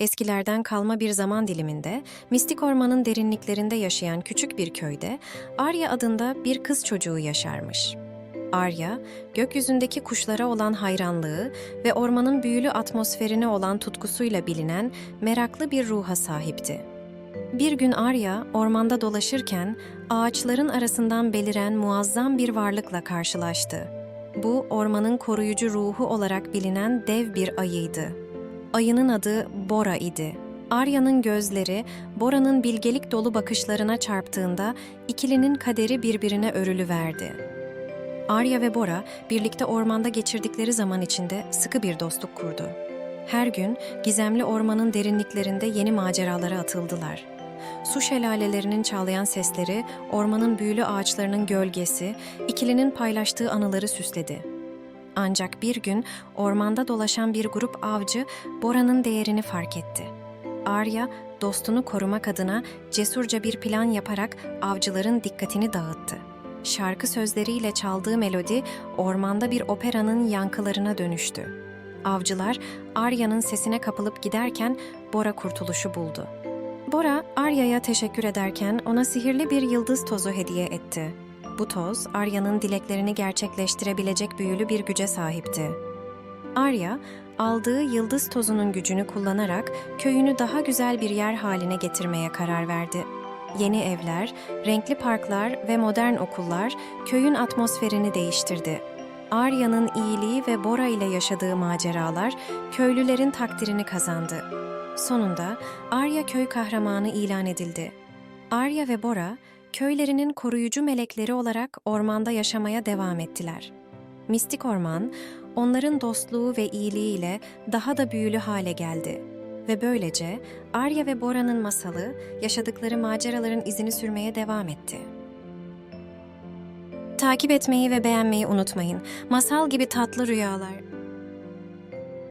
Eskilerden kalma bir zaman diliminde, mistik ormanın derinliklerinde yaşayan küçük bir köyde Arya adında bir kız çocuğu yaşarmış. Arya, gökyüzündeki kuşlara olan hayranlığı ve ormanın büyülü atmosferine olan tutkusuyla bilinen meraklı bir ruha sahipti. Bir gün Arya ormanda dolaşırken ağaçların arasından beliren muazzam bir varlıkla karşılaştı. Bu ormanın koruyucu ruhu olarak bilinen dev bir ayıydı. Ayının adı Bora idi. Arya'nın gözleri Bora'nın bilgelik dolu bakışlarına çarptığında ikilinin kaderi birbirine örülü verdi. Arya ve Bora birlikte ormanda geçirdikleri zaman içinde sıkı bir dostluk kurdu. Her gün gizemli ormanın derinliklerinde yeni maceralara atıldılar. Su şelalelerinin çağlayan sesleri, ormanın büyülü ağaçlarının gölgesi, ikilinin paylaştığı anıları süsledi. Ancak bir gün ormanda dolaşan bir grup avcı Bora'nın değerini fark etti. Arya, dostunu korumak adına cesurca bir plan yaparak avcıların dikkatini dağıttı. Şarkı sözleriyle çaldığı melodi ormanda bir operanın yankılarına dönüştü. Avcılar Arya'nın sesine kapılıp giderken Bora kurtuluşu buldu. Bora, Arya'ya teşekkür ederken ona sihirli bir yıldız tozu hediye etti. Bu toz, Arya'nın dileklerini gerçekleştirebilecek büyülü bir güce sahipti. Arya, aldığı yıldız tozunun gücünü kullanarak köyünü daha güzel bir yer haline getirmeye karar verdi. Yeni evler, renkli parklar ve modern okullar köyün atmosferini değiştirdi. Arya'nın iyiliği ve Bora ile yaşadığı maceralar köylülerin takdirini kazandı. Sonunda Arya köy kahramanı ilan edildi. Arya ve Bora, köylerinin koruyucu melekleri olarak ormanda yaşamaya devam ettiler. Mistik orman, onların dostluğu ve iyiliğiyle daha da büyülü hale geldi. Ve böylece Arya ve Bora'nın masalı, yaşadıkları maceraların izini sürmeye devam etti. Takip etmeyi ve beğenmeyi unutmayın. Masal gibi tatlı rüyalar.